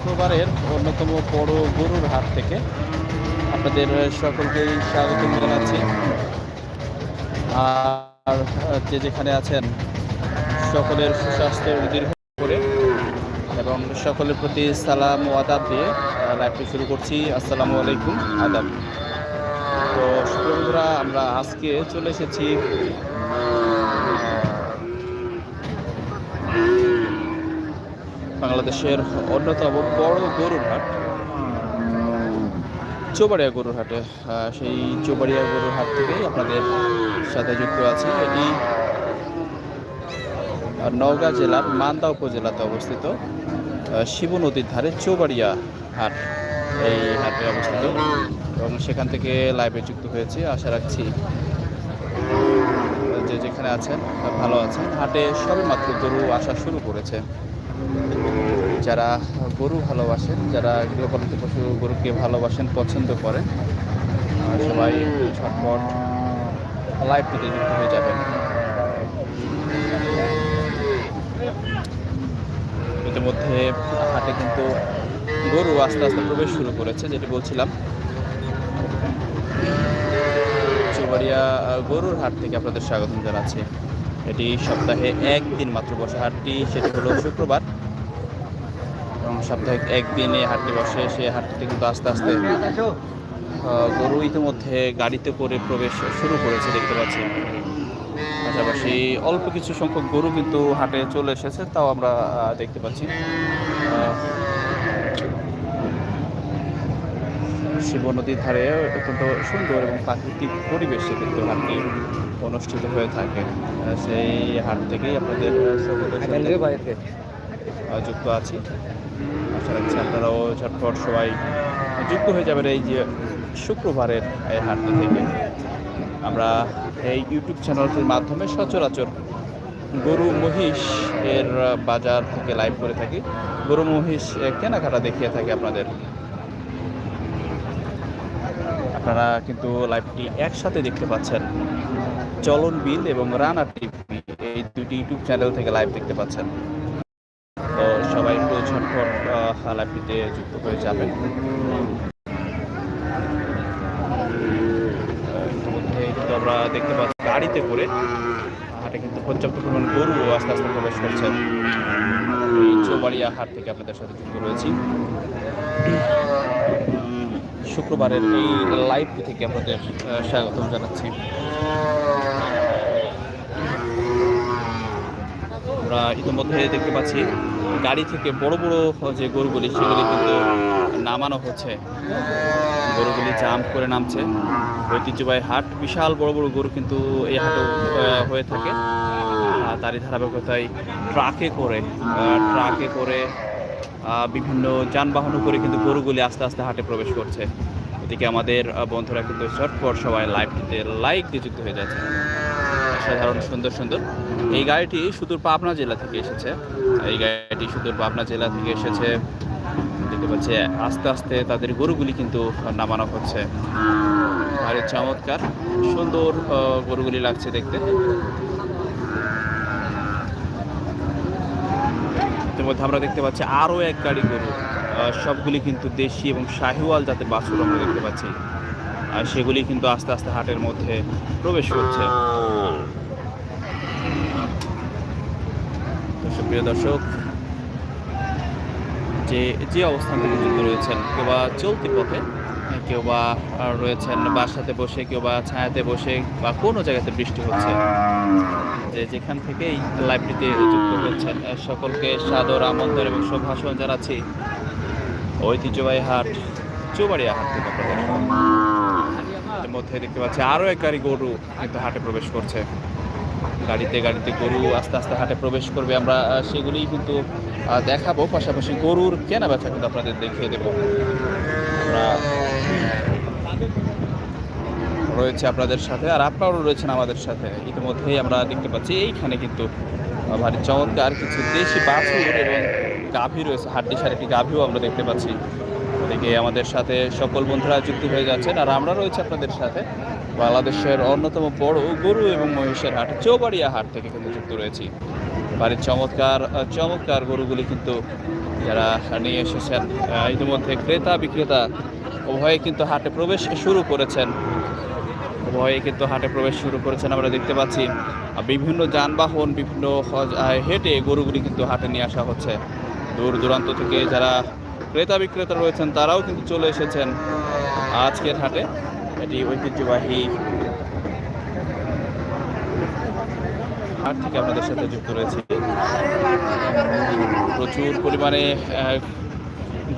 শুক্রবারের অন্যতম বড় গরুর হাট থেকে আপনাদের সকলকেই স্বাগত জানাচ্ছি। আর, যে যেখানে আছেন, সকলের সুস্বাস্থ্যের দীর্ঘ করে এবং সকলের প্রতি সালাম ও আদাব দিয়ে লাইভটি শুরু করছি। আসসালামু আলাইকুম, আদাব। তো বন্ধুরা, আমরা আজকে চলে এসেছি বাংলাদেশের অন্যতম বড় গরুর হাট চৌবাড়িয়া গরুর হাটে সেই চৌবাড়িয়া গরুর হাট থেকেই আপনাদের সাথে যুক্ত আছি। এটি নওগাঁ জেলার মান্দা উপজেলাতে অবস্থিত শিবু নদীর ধারে চৌবাড়িয়া হাট, এই হাটে অবস্থিত। এবং সেখান থেকে লাইভে যুক্ত হয়েছে। আশা রাখছি, যে যেখানে আছেন, ভালো আছেন। হাটে সবে মাত্র গরু আসা শুরু করেছে। যারা গরু ভালোবাসেন, যারা গৃহপালিত পশু গরুকে ভালোবাসেন, পছন্দ করেন সবাই ঝটপট লাইভ থেকে যুক্ত হয়ে যাবেন। ইতিমধ্যে হাটে কিন্তু গরু আস্তে আস্তে প্রবেশ শুরু করেছে, যেটি বলছিলাম। চৌবাড়িয়া গরুর হাট থেকে আপনাদের স্বাগত জানাচ্ছি। এটি সপ্তাহে একদিন মাত্র বসে হাটটি, সেটি হলো শুক্রবার। এবং সপ্তাহে একদিনে হাটটি বসে সেই হাটটিতে কিন্তু আস্তে আস্তে গরু ইতিমধ্যে গাড়িতে করে প্রবেশ শুরু করেছে দেখতে পাচ্ছি। পাশাপাশি অল্প কিছু সংখ্যক গরু কিন্তু হাটে চলে এসেছে তাও আমরা দেখতে পাচ্ছি। শিব নদীর ধারে অত্যন্ত সুন্দর এবং প্রাকৃতিক পরিবেশে কিন্তু হাটটি অনুষ্ঠিত হয়ে থাকে। সেই হাট থেকেই আপনাদের যুক্ত আছি। আশা রাখছি আপনারাও ঝটপট সবাই যুক্ত হয়ে যাবেন এই যে শুক্রবারের এই হাটটি থেকে। আমরা এই ইউটিউব চ্যানেলটির মাধ্যমে সচরাচর গরু মহিষ এর বাজার থেকে লাইভ করে থাকি। গরু মহিষ কেনাকাটা দেখিয়ে থাকি আপনাদের। আপনারা কিন্তু লাইভটি একসাথে দেখতে পাচ্ছেন। চলন বিল এবং রানা টিভি এই দুটি ইউটিউব চ্যানেল থেকে লাইভ দেখতে পাচ্ছেন তো সবাই একটু ঝটপট আহ, লাইভটিতে যুক্ত হয়ে যাবেন। ইতিমধ্যে কিন্তু আমরা দেখতে পাচ্ছি গাড়িতে করে হাটে কিন্তু পর্যাপ্ত পরিমাণ গরু আস্তে আস্তে প্রবেশ করছে। চৌবাড়িয়া হাট থেকে আপনাদের সাথে যুক্ত রয়েছি। শুক্রবারের এই লাইভটি থেকে আপনাদের স্বাগতম জানাচ্ছি। আমরা ইতিমধ্যে দেখতে পাচ্ছি গাড়ি থেকে বড় বড় যে গরুগুলি, সেগুলি কিন্তু নামানো হচ্ছে। গরুগুলি জাম্প করে নামছে। ঐতিহ্যবাহী হাট, বিশাল বড় বড় গরু কিন্তু এই হাটে হয়ে থাকে। তারই ধারাবাহিকতায় ট্রাকে করে ট্রাকে করে বিভিন্ন যানবাহন করে কিন্তু গরুগুলি আস্তে আস্তে হাটে প্রবেশ করছে। এদিকে আমাদের বন্ধুরা কিন্তু চটপট সবাই লাইভটিতে লাইক দিয়ে যুক্ত হয়ে যাচ্ছে। সাধারণ সুন্দর সুন্দর। এই গাড়িটি সুদূর পাবনা জেলা থেকে এসেছে। এই গাড়িটি সুদূর পাবনা জেলা থেকে এসেছে। দেখতে পাচ্ছি, আস্তে আস্তে তাদের গরুগুলি কিন্তু নামানো হচ্ছে। ভারী চমৎকার, সুন্দর গরুগুলি লাগছে দেখতে। ইতিমধ্যে আমরা দেখতে পাচ্ছি আরও এক গাড়ি গরু। সবগুলি কিন্তু দেশি এবং শাহিওয়াল জাতের বাছুর আমরা দেখতে পাচ্ছি। আর সেগুলি কিন্তু আস্তে আস্তে হাটের মধ্যে প্রবেশ করছে। তো সুপ্রিয় দর্শক, যে যে অবস্থান থেকে যুক্ত রয়েছেন, কেউ বা চলতি পথে, কেউ বা রয়েছেন বাসাতে বসে, কেউ বা ছায়াতে বসে, বা কোনো জায়গাতে বৃষ্টি হচ্ছে, যে যেখান থেকে এই লাইভটিতে যুক্ত হচ্ছেন সকলকে সাদর আমন্ত্রণ এবং শুভাষণ জানাচ্ছি। ঐতিহ্যবাহী হাট, চৌবাড়িয়া হাট থেকে মধ্যে দেখতে পাচ্ছি আরও এক গাড়ি গরু কিন্তু হাটে প্রবেশ করছে। গাড়িতে গাড়িতে গরু আস্তে আস্তে হাটে প্রবেশ করবে। আমরা সেগুলিই কিন্তু দেখাবো। পাশাপাশি গরুর কেনা বেচা কিন্তু আপনাদের দেখিয়ে দেবো। রয়েছে আপনাদের সাথে আর আপনারাও রয়েছেন আমাদের সাথে। ইতিমধ্যেই আমরা দেখতে পাচ্ছি এইখানে কিন্তু ভারী চমৎকার কিছু দেশি বাছুর এবং গাভী রয়েছে। হাড্ডি সার একটি গাভীও আমরা দেখতে পাচ্ছি। ওদিকে আমাদের সাথে সকল বন্ধুরা যুক্ত হয়ে যাচ্ছেন, আর আমরা রয়েছে আপনাদের সাথে। বাংলাদেশের অন্যতম বড় গরু এবং মহিষের হাট, চৌবাড়িয়া হাট থেকে কিন্তু যুক্ত রয়েছি। বাড়ির চমৎকার চমৎকার গরুগুলি কিন্তু যারা নিয়ে এসেছেন ইতিমধ্যে ক্রেতা, বিক্রেতা উভয়ে কিন্তু হাটে প্রবেশ শুরু করেছেন। উভয়ে কিন্তু হাটে প্রবেশ শুরু করেছেন, আমরা দেখতে পাচ্ছি। বিভিন্ন যানবাহন, বিভিন্ন হেঁটে গরুগুলি কিন্তু হাটে নিয়ে আসা হচ্ছে। দূর দূরান্ত থেকে যারা ক্রেতা বিক্রেতা রয়েছেন তারাও কিন্তু চলে এসেছেন আজকের হাটে। এটি ঐতিহ্যবাহী হাট থেকে আপনাদের সাথে যুক্ত রয়েছে। প্রচুর পরিমাণে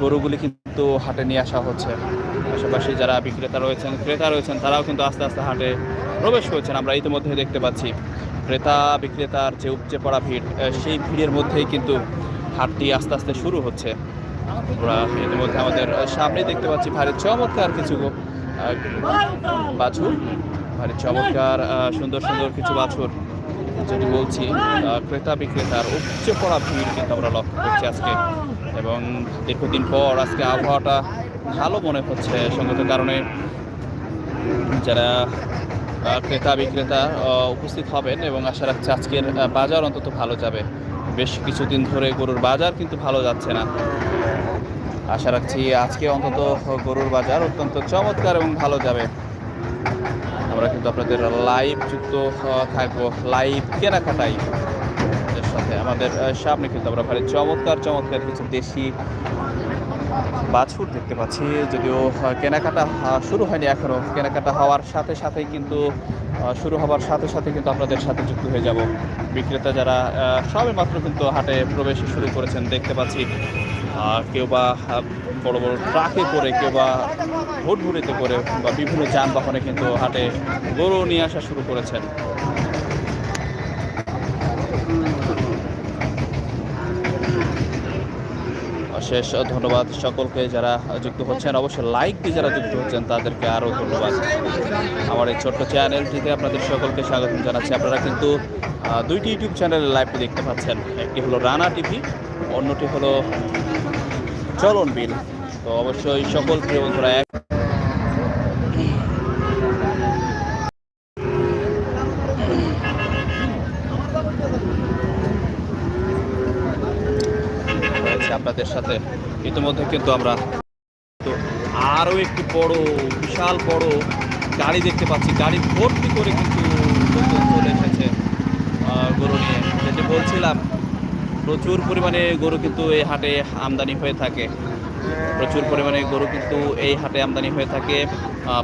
গরুগুলি কিন্তু হাটে নিয়ে আসা হচ্ছে। পাশাপাশি যারা বিক্রেতা রয়েছেন, ক্রেতা রয়েছেন, তারাও কিন্তু আস্তে আস্তে হাটে প্রবেশ করেছেন। আমরা ইতিমধ্যে দেখতে পাচ্ছি ক্রেতা বিক্রেতার যে উপচে পড়া ভিড় সেই ভিড়ের মধ্যেই কিন্তু হাটটি আস্তে আস্তে শুরু হচ্ছে। আমরা ইতিমধ্যে আমাদের সামনে দেখতে পাচ্ছি ভারী চমৎকার কিছু বাছুর। ভারী চমৎকার সুন্দর সুন্দর কিছু বাছুর। যদি বলছি ক্রেতা বিক্রেতার উপচে পড়া ভিড় কিন্তু আমরা লক্ষ্য করছি আজকে। এবং দীর্ঘদিন পর আজকে আবহাওয়াটা ভালো মনে হচ্ছে সঙ্গত কারণে যারা ক্রেতা বিক্রেতা উপস্থিত হবেন এবং আশা রাখছি আজকের বাজার অন্তত ভালো যাবে। বেশ কিছুদিন ধরে গরুর বাজার কিন্তু ভালো যাচ্ছে না। আশা রাখছি আজকে অন্তত গরুর বাজার অত্যন্ত চমৎকার এবং ভালো যাবে। আমরা কিন্তু আপনাদের লাইভ যুক্ত থাকব লাইভ কেনাকাটাই সাথে আমাদের সামনে কিন্তু আমরা ভারী চমৎকার চমৎকার কিছু দেশি বাছুর দেখতে পাচ্ছি। যদিও কেনাকাটা শুরু হয়নি এখনও। কেনাকাটা হওয়ার সাথে সাথেই কিন্তু শুরু হওয়ার সাথে সাথে কিন্তু আপনাদের সাথে যুক্ত হয়ে যাব। বিক্রেতা যারা সবে মাত্র কিন্তু হাটে প্রবেশ শুরু করেছেন, দেখতে পাচ্ছি। কেউ বা বড় বড় ট্রাকে করে, কেউ বা ভুটভুরিতে করে বা বিভিন্ন যানবাহনে কিন্তু হাটে গরু নিয়ে আসা শুরু করেছেন। অশেষ ধন্যবাদ সকলকে যারা যুক্ত হচ্ছেন। অবশ্যই লাইক দিয়ে যারা যুক্ত হচ্ছেন, তাদেরকে আরও ধন্যবাদ। আমার এই ছোট্ট চ্যানেলটিতে আপনাদের সকলকে স্বাগত জানাচ্ছি। আপনারা কিন্তু দুইটি ইউটিউব চ্যানেলে লাইভটি দেখতে পাচ্ছেন। একটি হলো রানা টিভি, অন্যটি হলো চলন, বিল। তো অবশ্যই সকল প্রিয় বন্ধুরা এক আপনাদের সাথে। ইতিমধ্যে কিন্তু আমরা তো আরও একটি বড়, বিশাল বড় গাড়ি দেখতে পাচ্ছি। গাড়ি ভর্তি করে কিন্তু চলে এসেছে গরু নিয়ে। যেটি বলছিলাম প্রচুর পরিমাণে গরু কিন্তু এই হাটে আমদানি হয়ে থাকে। প্রচুর পরিমাণে গরু কিন্তু এই হাটে আমদানি হয়ে থাকে।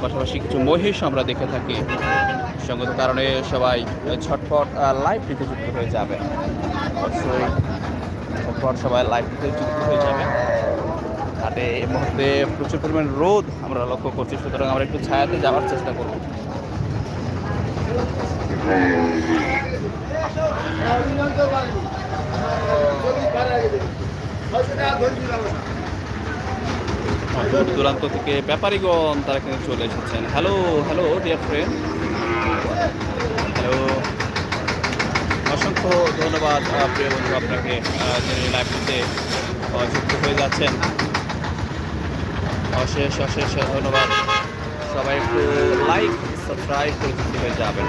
পাশাপাশি কিছু মহিষ আমরা দেখে থাকি। সঙ্গত কারণে সবাই ছটফট লাইভ দিতে যুক্ত হয়ে যাবে। অবশ্যই ছটফট সবাই লাইভ দিতে যুক্ত হয়ে যাবে। হাটে এই মুহূর্তে প্রচুর পরিমাণ রোদ আমরা লক্ষ্য করছি, সুতরাং আমরা একটু ছায়াতে যাওয়ার চেষ্টা করব। দূর দূরান্ত থেকে ব্যাপারীগণ তারা কিন্তু চলে এসেছেন। Hello hello dear friend hello অসংখ্য ধন্যবাদ প্রিয় বন্ধু, আপনাকে যিনি লাইভটিতে যুক্ত হয়ে যাচ্ছেন। অশেষ অশেষ ধন্যবাদ। সবাই একটু লাইক সাবস্ক্রাইব করে যুক্ত হয়ে যাবেন।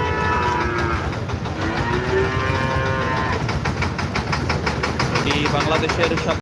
এটি বাংলাদেশের সব